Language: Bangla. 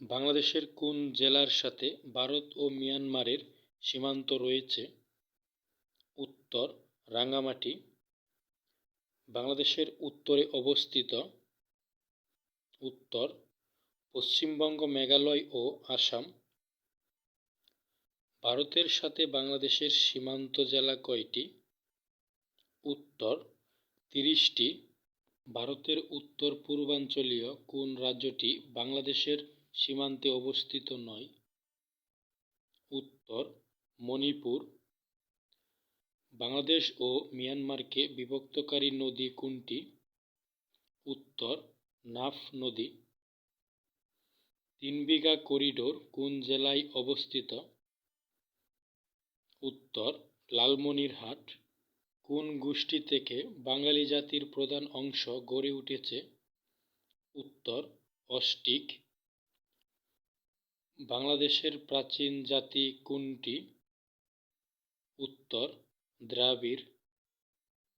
বাংলাদেশের কোন জেলার সাথে ভারত ও মিয়ানমারের সীমান্ত রয়েছে? উত্তর রাঙ্গামাটি। বাংলাদেশের উত্তরে অবস্থিত? উত্তর পশ্চিমবঙ্গ, মেঘালয় ও আসাম। ভারতের সাথে বাংলাদেশের সীমান্ত জেলা কয়টি? উত্তর তিরিশটি। ভারতের উত্তর-পূর্বাঞ্চলীয় কোন রাজ্যটি বাংলাদেশের সীমান্তে অবস্থিত নয়? উত্তর, মণিপুর। বাংলাদেশ ও মিয়ানমারকে বিভক্তকারী নদী কোনটি? উত্তর, নাফ নদী। তিন বিঘা করিডোর কোন জেলায় অবস্থিত? উত্তর, লালমনিরহাট। কোন গোষ্ঠী থেকে বাঙালি জাতির প্রধান অংশ গড়ে উঠেছে? উত্তর অষ্ট্রিক। বাংলাদেশের প্রাচীন জাতি কোনটি? উত্তর দ্রাবিড়।